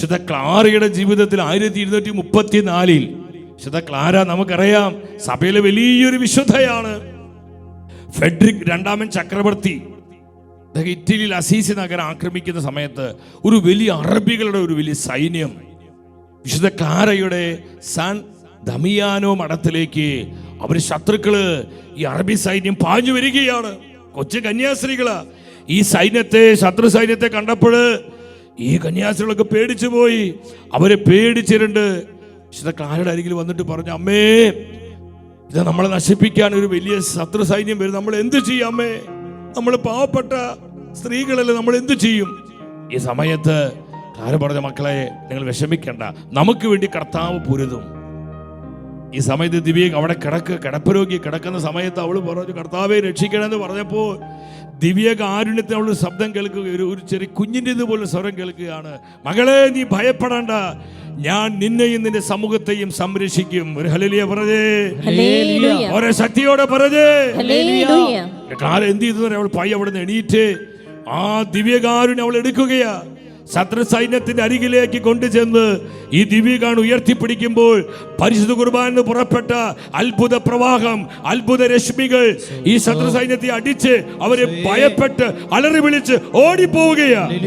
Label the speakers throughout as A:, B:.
A: വിശുദ്ധ ക്ലാരയുടെ ജീവിതത്തിൽ ആയിരത്തി ഇരുന്നൂറ്റി മുപ്പത്തിനാലിൽ വിശുദ്ധ ക്ലാര നമുക്കറിയാം? സഭയിലെ വലിയൊരു വിശുദ്ധയാണ്. ഫെഡ്രിക് രണ്ടാമൻ ചക്രവർത്തി ഇറ്റലിയിൽ അസീസി നഗരം ആക്രമിക്കുന്ന സമയത്ത് ഒരു വലിയ അറബികളുടെ ഒരു വലിയ സൈന്യം വിശുദ്ധ ക്ലാരയുടെ സാൻ ദമിയാനോ മഠത്തിലേക്ക് അവർ ശത്രുക്കൾ ഈ അറബി സൈന്യം പാഞ്ഞു വരികയാണ്. കൊച്ചു കന്യാസ്ത്രീകൾ. ഈ സൈന്യത്തെ ശത്രു സൈന്യത്തെ കണ്ടപ്പോൾ ഈ കന്യാസികളൊക്കെ പേടിച്ചു പോയി. അവരെ പേടിച്ചിരുണ്ട്. വിശുദ്ധ ക്ലാരയുടെ അരികിൽ വന്നിട്ട് പറഞ്ഞു അമ്മേ ഇത് നമ്മളെ നശിപ്പിക്കാൻ ഒരു വലിയ ശത്രു സൈന്യം വരും. നമ്മൾ എന്ത് ചെയ്യും അമ്മേ? നമ്മൾ പാവപ്പെട്ട സ്ത്രീകളല്ലേ നമ്മൾ എന്ത് ചെയ്യും? ഈ സമയത്ത് ക്ലാര പറഞ്ഞ മക്കളെ നിങ്ങൾ വിഷമിക്കണ്ട. നമുക്ക് വേണ്ടി കർത്താവ് പൊരുതും. ഈ സമയത്ത് ദിവ്യ അവിടെ കിടക്ക് കിടപ്പരോഗി കിടക്കുന്ന സമയത്ത് അവൾ പറഞ്ഞു കർത്താവെ രക്ഷിക്കണമെന്ന് പറഞ്ഞപ്പോൾ ദിവ്യ കാരുണ്യത്തെ അവൾ ശബ്ദം കേൾക്കുക ഒരു ഒരു ചെറിയ കുഞ്ഞിന്റെ ഇതുപോലെ സ്വരം കേൾക്കുകയാണ്. മകളെ നീ ഭയപ്പെടേണ്ട. ഞാൻ നിന്നെയും നിന്റെ സമൂഹത്തെയും സംരക്ഷിക്കും. ഒരു ഹലലിയ പറഞ്ഞേ. ഓരോ ശക്തിയോടെ പറഞ്ഞേ. കാലം എന്ത് ചെയ്തു അവൾ പയ്യ അവിടെ നിന്ന് എണീറ്റ് ആ ദിവ്യകാരുണ്യം അവൾ എടുക്കുകയാ. ശത്രു സൈന്യത്തിന്റെ അരികിലേക്ക് കൊണ്ടുചെന്ന് ഈ ദിവ്യകാണ് ഉയർത്തിപ്പിടിക്കുമ്പോൾ പരിശുദ്ധ കുർബാന പുറപ്പെട്ട അത്ഭുത പ്രവാഹം അത്ഭുത രശ്മികൾ ഈ ശത്രു സൈന്യത്തെ അടിച്ച് അവരെ ഭയപ്പെട്ട് അലറി വിളിച്ച് ഓടിപ്പോവുകയാണ്.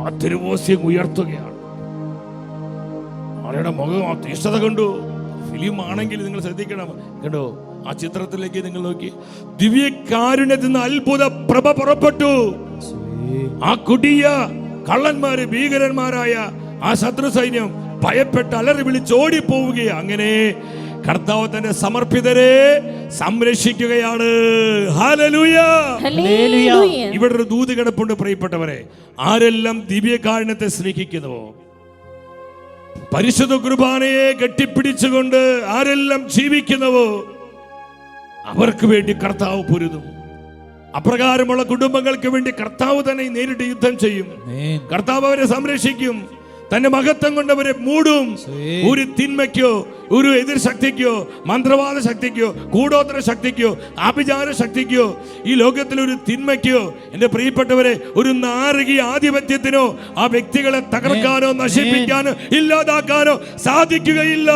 A: ആ തിരുവോസ്യം ഉയർത്തുകയാണ്. ആളുടെ മുഖം ആ തീഷ്ണത കണ്ടു. ഫിലിം ആണെങ്കിൽ നിങ്ങൾ ശ്രദ്ധിക്കണം. കണ്ടോ? ആ ചിത്രത്തിലേക്ക് നിങ്ങൾ നോക്കി. ദിവ്യകാരുണ്യത്തിൽ നിന്ന് അത്ഭുത പ്രഭ പുറപ്പെട്ടു. ആ കുടിയ കള്ളന്മാര് ഭീകരന്മാരായ ആ ശത്രു സൈന്യം ഭയപ്പെട്ട് അലറി വിളിച്ച് പോവുകയാണ് അങ്ങനെ കർത്താവ് തന്റെ സമർപ്പിതരെ സംരക്ഷിക്കുകയാണ്. ഇവിടെ ഒരു ദൂത് കിടപ്പുണ്ട് പ്രിയപ്പെട്ടവരെ. ആരെല്ലാം ദിവ്യകാരുണ്യത്തെ സ്നേഹിക്കുന്നുവോ? പരിശുദ്ധ കുർബാനയെ കെട്ടിപ്പിടിച്ചുകൊണ്ട് ആരെല്ലാം ജീവിക്കുന്നവോ? അവർക്ക് വേണ്ടി കർത്താവ് പൊരുതും. അപ്രകാരമുള്ള കുടുംബങ്ങൾക്ക് വേണ്ടി കർത്താവ് തന്നെ നേരിട്ട് യുദ്ധം ചെയ്യും. കർത്താവ് അവരെ സംരക്ഷിക്കും. തന്റെ മഹത്വം കൊണ്ട് അവരെ മൂടും ഒരു തിന്മയ്ക്കോ ഒരു എതിർ ശക്തിക്കോ മന്ത്രവാദ ശക്തിക്കോ കൂടോത്ര ശക്തിക്കോ ആഭിചാര ശക്തിക്കോ ഈ ലോകത്തിലെ ഒരു തിന്മയ്ക്കോ എന്റെ പ്രിയപ്പെട്ടവരെ ഒരു നാരകീയ ആധിപത്യത്തിനോ ആ വ്യക്തികളെ തകർക്കാനോ നശിപ്പിക്കാനോ ഇല്ലാതാക്കാനോ സാധിക്കുകയില്ല.